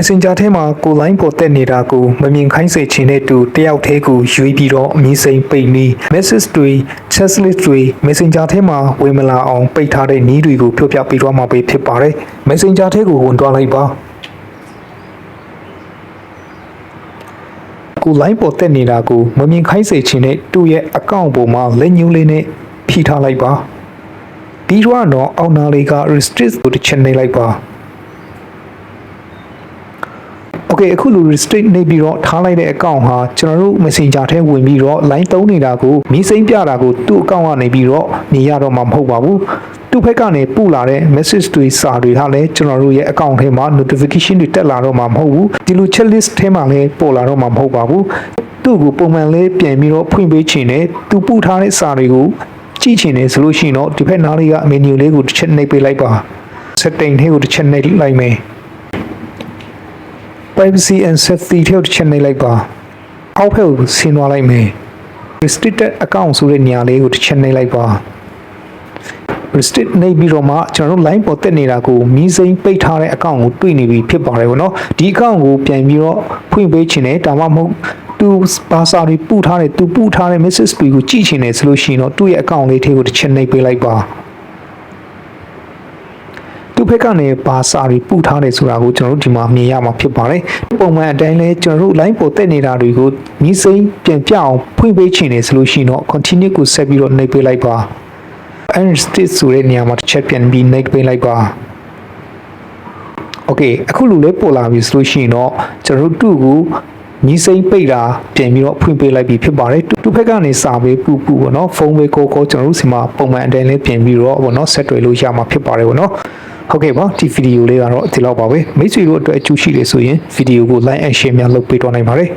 Messenger ထဲမှာကိုလိုင်းပေါ်တက်နေတာကိုမမြင်ခိုင်းစေချင်တဲ့သူတယောက်တည်းကိုရွေးပြီးတော့အမီစိန်ပိတ်ပြီး message တွေ chat list တွေ Messenger ထဲမှာဝင်မလာအောင်ပိတ်ထားတဲ့နည်းတွေကိုပြောပြပေးသွားမှာပဲဖြစ်ပါတယ် Messenger ထဲကိုဝင်သွားလိုက်ပါကိုလိုင်းပေါ်တက်နေတာကိုမမြင်ခိုင်းစေချင်တဲ့သူ့ရဲ့အကောင့်ပေါ်မှာလက်ညှိုးလေးနဲ့ဖိထားလိုက်ပါပြီးတော့တော့အောက်နာလေးက restrict ကိုတစ်ချက်နှိပ်လိုက်ပါ Okay အခုလို restrict နေပြီးတော့ထားလိုက်တဲ့ account ဟာကျွန်တော်တို့ Messenger ထဲဝင်ပြီးတော့ line သုံးနေတာကိုမီးစိမ့်ပြတာကိုသူ့ account ကနေပြီးတော့နေရတော့မှာမဟုတ်ပါဘူးသူ့ဘက်ကနေပို့လာတဲ့ message တွေစာတွေဟာလည်းကျွန်တော်တို့ရဲ့ account ထဲမှာ notification တွေတက်လာတော့မှာမဟုတ်ဘူးဒီလို checklist ထဲမှာလည်းပို့လာတော့မှာမဟုတ်ပါဘူးသူ့ကိုပုံမှန်လေးပြန်ပြီးတော့ဖွင့်ပေးချင်တယ်သူပို့ထားတဲ့စာတွေကိုကြည့်ချင်တယ်ဆိုလို့ရှိရင်တော့ဒီဘက်နားလေးက menu လေးကိုတစ်ချက်နှိပ်ပေးလိုက်ပါ setting ထဲကိုတစ်ချက်နှိပ်လိုက်မယ် privacy and safety ထဲကိုတစ်ချက်နှိပ်လိုက်ပါအောက်ဖက်ကိုဆင်းသွားလိုက်မယ် restricted account ဆိုတဲ့နေရာလေးကိုတစ်ချက်နှိပ်လိုက်ပါ restrict နှိပ်ပြီးတော့မှကျွန်တော်တို့ line ပေါ်တက်နေတာကိုမီးစိမ်းပိတ်ထားတဲ့ account ကိုတွေ့နေပြီဖြစ်ပါတယ်ဗောနော်ဒီ account ကိုပြန်ပြီးတော့ဖွင့်ပေးခြင်းနဲ့ဒါမှမဟုတ်သူဘာစာတွေပို့ထားတယ်သူပို့ထားတဲ့ message တွေကိုကြည့်ချင်တယ်ဆိုလို့ရှိရင်တော့သူ့ရဲ့ account လေးထဲကိုတစ်ချက်နှိပ်ပေးလိုက်ပါ သူ့ဘက်ကနေဘာစာတွေပို့ထားတယ်ဆိုတာကိုကျွန်တော်တို့ဒီမှာမြင်ရမှာဖြစ်ပါတယ်ပုံမှန်အတိုင်းလဲကျွန်တော်တို့ line ပေါ်တက်နေတာတွေကိုမီးစိမ်းပြန်ပြအောင်ဖွင့်ပေးချင်တယ်ဆိုလို့ရှိရင်တော့ continue ကိုဆက်ပြီးတော့နှိပ်ပေးလိုက်ပါ unrestricted ဆိုတဲ့နေရာမှာတစ်ချက်ပြန်ပြီးနှိပ်ပေးလိုက်ပါ โอเคအခုလူလေးပေါ်လာပြီဆိုလို့ရှိရင်တော့ကျွန်တော်တို့သူ့ကိုညီစိမ့်ပိတ်တာပြန်ပြီးတော့ဖွင့်ပေးလိုက်ပြီဖြစ်ပါတယ်သူသူ့ဘက်ကနေစာပေးပူပူပေါ့နော်ဖုန်းပေးကိုကိုကျွန်တော်တို့စီမှာပုံမှန်အတိုင်းလေးပြင်ပြီးတော့ပေါ့နော်ဆက်တွေ့လို့ရမှာဖြစ်ပါတယ်ပေါ့နော် ဟုတ်ကဲ့ပါဒီဗီဒီယိုလေးကတော့ဒီလောက်ပါပဲမိတ်ဆွေတို့အတွက်အကျိုးရှိတယ်ဆိုရင်ဗီဒီယိုကို like and share များလုပ်ပေးတော့နိုင်ပါတယ်